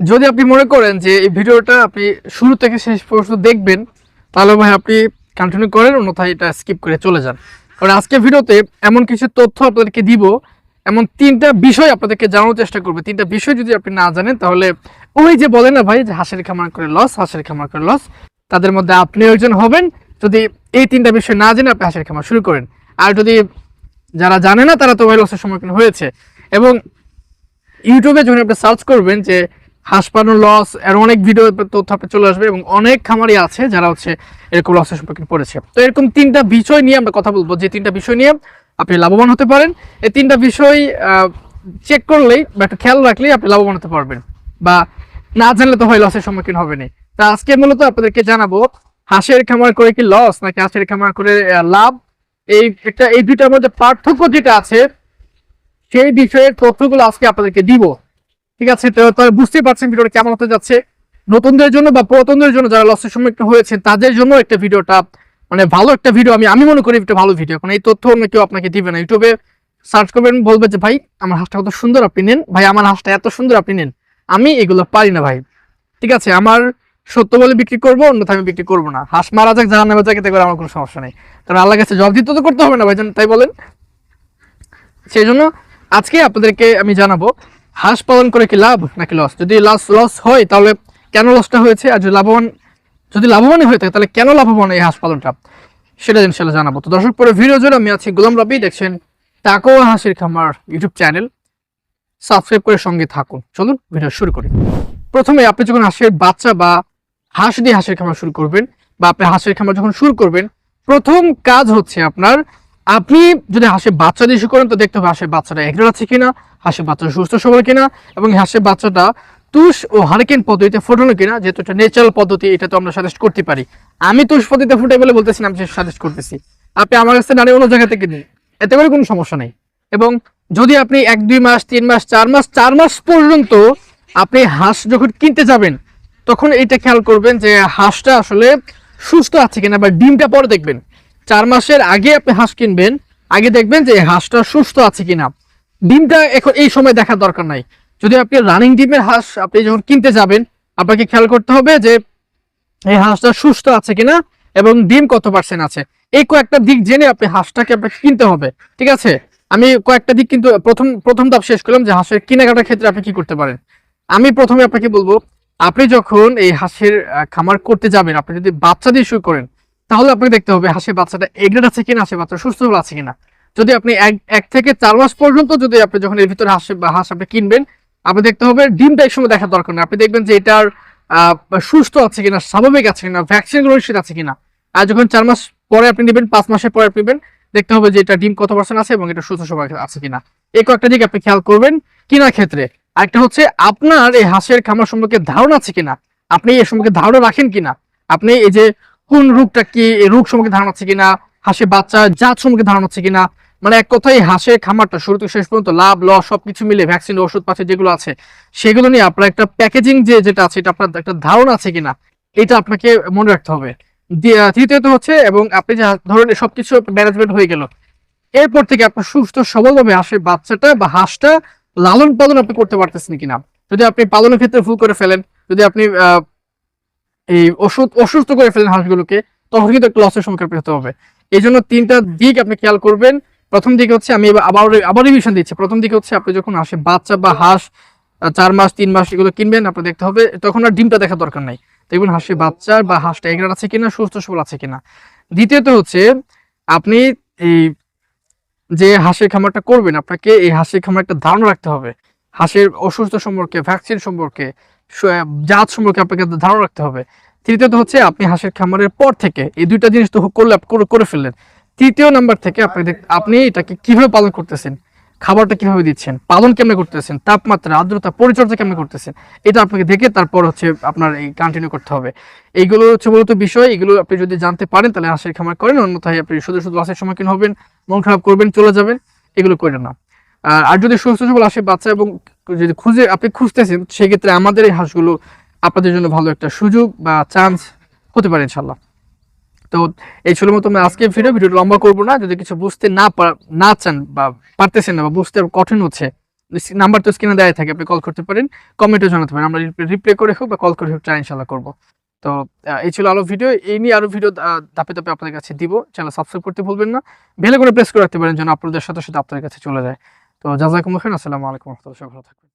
যদি আপনি মনে করেন যে এই ভিডিওটা আপনি শুরু থেকে শেষ পর্যন্ত দেখবেন, তাহলে ভাই আপনি কন্টিনিউ করেন, অন্যথায় এটা স্কিপ করে চলে যান। কারণ আজকে ভিডিওতে এমন কিছু তথ্য আপনাদেরকে দিব, এমন তিনটা বিষয় আপনাদেরকে জানানোর চেষ্টা করবে। তিনটা বিষয় যদি আপনি না জানেন, তাহলে ওই যে বলে না ভাই যে হাঁসের খামার করে লস হাঁসের খামার করে লস তাদের মধ্যে আপনি একজন হবেন। যদি এই তিনটা বিষয় না জেনে আপনি হাঁসের খামার শুরু করেন। আর যদি যারা জানে না, তারা তো ভাই লসের সম্মুখীন হয়েছে। এবং ইউটিউবে যখন আপনি সার্চ করবেন যে হাঁস পালন লস এর অনেক ভিডিও তথ্য আপনি চলে আসবে এবং অনেক খামারি আছে যারা হচ্ছে এরকম লসের সম্মুখীন পড়েছে। তো এরকম তিনটা বিষয় নিয়ে আমরা কথা বলব। যে তিনটা বিষয় নিয়ে আপনি লাভবান হতে পারেন, এই তিনটা বিষয় চেক করলেই বা একটু খেয়াল রাখলেই আপনি লাভবান হতে পারবেন বা না জানলে তো হয় লসের সম্মুখীন হবেনই। তা আজকে মূলত আপনাদেরকে জানাব, হাঁসের খামার করে কি লস নাকি হাঁসের খামার করে লাভ? এই একটা, এই দুইটার মধ্যে পার্থক্য যেটা আছে, সেই বিষয়ের তথ্যগুলো আজকে আপনাদেরকে দিব। ঠিক আছে, তো বুঝতেই পারছেন ভিডিওটা কেমন হতে যাচ্ছে। নতুনদের জন্য বা পুরাতনদের জন্য যারা লসের সম্মুখীন হয়েছেন, তাদের জন্য একটা ভিডিওটা মানে ভালো একটা ভিডিও আমি আমি মনে করি একটা ভালো ভিডিও কারণ এই তথ্য অন্য কেউ আপনাকে দিবে না। ইউটিউবে সার্চ করবেন, বলবে যে, ভাই, আমার হাঁসটা কত সুন্দর আপনি নেন। ভাই, আমার হাঁসটা এত সুন্দর আপনি নেন। আমি এগুলো পারি না, ভাই। ঠিক আছে, আমার সত্য বলে বিক্রি করব অন্যথা আমি বিক্রি করব না। হাঁস মারা যাক জানা নেবে যাক, এতে করে আমার কোনো সমস্যা নেই। কারণ আল্লাহ কাছে জব দিতে তো করতে হবে না, ভাইজান, তাই বলেন। সেই জন্য আজকে আপনাদেরকে আমি জানাব হাঁস পালন করে কি লাভ নাকি লস যদি লস লস হয়, তাহলে কেন লসটা হয়েছে? আর যদি লাভবান, যদি লাভবানই হয়ে থাকে, তাহলে কেন লাভবান এই হাঁস পালনটা? সেটা ইনশাল্লাহ জানাব। তো দর্শক পরে ভিডিও জুড়ে আমি আছি গোলাম রবি দেখছেন টাকো হাসির খামার ইউটিউব চ্যানেল। সাবস্ক্রাইব করে সঙ্গে থাকুন। চলুন ভিডিও শুরু করি। প্রথমে আপনি যখন হাঁসের বাচ্চা বা হাঁস দিয়ে হাঁসের খামার শুরু করবেন, বা আপনি হাঁসের খামার যখন শুরু করবেন, প্রথম কাজ হচ্ছে আপনার আপনি যদি হাঁসের বাচ্চা দিয়ে করেন, তো দেখতে হবে হাঁসের বাচ্চাটা এগ্রেড আছে কিনা, হাঁসের বাচ্চা সুস্থ সবল কিনা, এবং হাঁসের বাচ্চাটা তুষ ও হারিকেন পদ্ধতিতে ফোটানো কিনা, যেহেতু এটা ন্যাচারাল পদ্ধতি, এটা তো আমরা সাজেস্ট করতে পারি। আমি তুষ পদ্ধতিতে ফুটে বলে বলতেছি আমি সাজেস্ট করতেছি। আপনি আমার কাছে নারী অন্য জায়গা থেকে এতে করে কোনো সমস্যা নেই। এবং যদি আপনি এক, দুই মাস, তিন মাস, চার মাস চার মাস পর্যন্ত আপনি হাঁস যখন কিনতে যাবেন, তখন এটা খেয়াল করবেন যে হাঁসটা আসলে সুস্থ আছে কিনা বা ডিমটা পরে দেখবেন। চার মাসের আগে আপনি হাঁস কিনবেন, আগে দেখবেন যে হাঁসটা সুস্থ আছে কিনা। ডিমটা এখন এই সময় দেখার দরকার নাই। যদি আপনি রানিং ডিমের হাঁস আপনি যখন কিনতে যাবেন, আপনাকে খেয়াল করতে হবে যে এই হাঁসটা সুস্থ আছে কিনা এবং ডিম কত পার্সেন্ট আছে। এই কয়েকটা দিক জেনে আপনি হাঁসটাকে আপনাকে কিনতে হবে, ঠিক আছে? আমি কয়েকটা দিক কিন্তু প্রথম প্রথম ধাপ শেষ করলাম যে হাঁসের কেনাকাটার ক্ষেত্রে আপনি কি করতে পারেন। আমি প্রথমে আপনাকে বলব, আপনি যখন এই হাঁসের খামার করতে যাবেন, আপনি যদি বাচ্চা দিয়ে শুরু করেন তাহলে আপনাকে দেখতে হবে হাঁসের বাচ্চাটা এগ্রেড আছে কিনা, হাঁসের বাচ্চা সুস্থ আছে কিনা। যদি আপনি এক থেকে চার মাস পর্যন্ত যদি আপনি যখন এর ভিতরে হাঁস বা হাঁস আপনি কিনবেন, আপনি দেখতে হবে ডিমটা এক সময় দেখার দরকার নেই। আপনি দেখবেন যে এটার সুস্থ আছে কিনা, স্বাভাবিক আছে কিনা ভ্যাকসিন গ্রহণশীল আছে কিনা। আর যখন চার মাস পরে আপনি নেবেন, পাঁচ মাসের পরে আপনি নেবেন, দেখতে হবে যে এটা ডিম কত পার্সেন্ট আছে এবং এটা সুস্থ সবল আছে কিনা। এই কয়েকটা দিক আপনি খেয়াল করবেন কিনা ক্ষেত্রে। আরেকটা হচ্ছে আপনার এই হাঁসের খামার সম্পর্কে ধারণা আছে কিনা? আপনি এর সম্পর্কে ধারণা রাখেন কিনা? আপনি এই যে কোন রোগটা কি রোগ সম্পর্কে ধারণা আছে কিনা হাঁসের বাচ্চা, জাত সম্পর্কে ধারণা আছে কিনা? মানে এক কথায় হাঁসের খামারটা শুরু থেকে শেষ পর্যন্ত লাভ, লস সবকিছু মিলে ভ্যাকসিন ওষুধ পাচ্ছে যেগুলো আছে, সেগুলো নিয়ে আপনার একটা প্যাকেজিং যে যেটা আছে, এটা আপনার একটা ধারণা আছে কিনা? এটা আপনাকে মনে রাখতে হবে। তৃতীয়ত হচ্ছে, এবং আপনি যে ধরেন সবকিছু ম্যানেজমেন্ট হয়ে গেল, এরপর থেকে আপনার সুস্থ সবলভাবে হাঁসের বাচ্চাটা বা হাঁসটা লালন পালন আপনি করতে পারতেছেন কিনা? যদি আপনি পালনের ক্ষেত্রে ভুল করে ফেলেন, যদি আপনি এই ওষুধ, অসুস্থ করে ফেলেন হাঁসগুলোকে, তখন কিন্তু একটা লসের সম্মুখীন হতে হবে। এই জন্য তিনটা দিক আপনি খেয়াল করবেন। প্রথম দিকে হচ্ছে, আমি আবার আবার রিভিশন দিচ্ছি। প্রথম দিকে হচ্ছে, আপনি যখন হাঁসের বাচ্চা বা হাঁস চার মাস, তিন মাস এগুলো কিনবেন আপনি দেখতে হবে, তখন আর ডিমটা দেখার দরকার নাই। দেখবেন হাঁসের বাচ্চা বা হাঁসটা এগরাট আছে কিনা, সুস্থ সবল আছে কিনা। দ্বিতীয়ত হচ্ছে, আপনি এই যে হাঁসের খামারটা করবেন, আপনাকে এই হাঁসের খামার একটা ধারণা রাখতে হবে। হাঁসের অসুস্থ সম্পর্কে ভ্যাকসিন সম্পর্কে জাত সম্পর্কে আপনাকে ধারণা রাখতে হবে। তৃতীয়ত হচ্ছে আপনি হাঁসের খামারের পর থেকে এই দুইটা জিনিস তো করলে করে- ফেললেন। তৃতীয় নাম্বার থেকে আপনি আপনি এটাকে কীভাবে পালন করতেছেন? খাবারটা কীভাবে দিচ্ছেন? পালন কেমনে করতেছেন? তাপমাত্রা, আর্দ্রতা, পরিচর্যা কেমনে করতেছেন? এটা আপনাকে দেখে তারপর হচ্ছে আপনার এই কন্টিনিউ করতে হবে। এইগুলো হচ্ছে মূলত বিষয়। এগুলো আপনি যদি জানতে পারেন, তাহলে হাঁসের খামার করেন। অন্যথায় আপনি শুধু শুধু লসের সম্মুখীন হবেন, মন খারাপ করবেন, চলে যাবেন। এগুলো করেন না। আর যদি সুস্থ সবল আসে বাচ্চা এবং যদি খুঁজে আপনি খুঁজতেছেন, সেক্ষেত্রে আমাদের এই হাঁসগুলো আপনাদের জন্য ভালো একটা সুযোগ বা চান্স হতে পারে ইনশাল্লাহ তো এই ছিল মতো আমি আজকে ভিডিও ভিডিও লম্বা করব না, যদি কিছু বুঝতে না না চান বা পারতেছেন না বা বুঝতে কঠিন হচ্ছে নাম্বার তো স্ক্রিনে দেওয়া থাকে, আপনি কল করতে পারেন কমেন্টও জানাতে পারেন, আমরা রিপ্লে করে হোক বা কল করে হোক ট্রাই ইনশাল্লাহ করব। তো এই ছিল আরও ভিডিও এই নিয়ে আরও ভিডিও ধাপে ধাপে আপনাদের কাছে দিব। চ্যানেল সাবস্ক্রাইব করতে ভুলবেন না। বেলে করে প্রেস করে রাখতে পারেন যেন আপনাদের সাথে সাথে আপনাদের কাছে চলে যায়। তো জাজাকুমুল খান আসসালামু আলাইকুম রহমতুল্লাহ ভালো থাকবেন।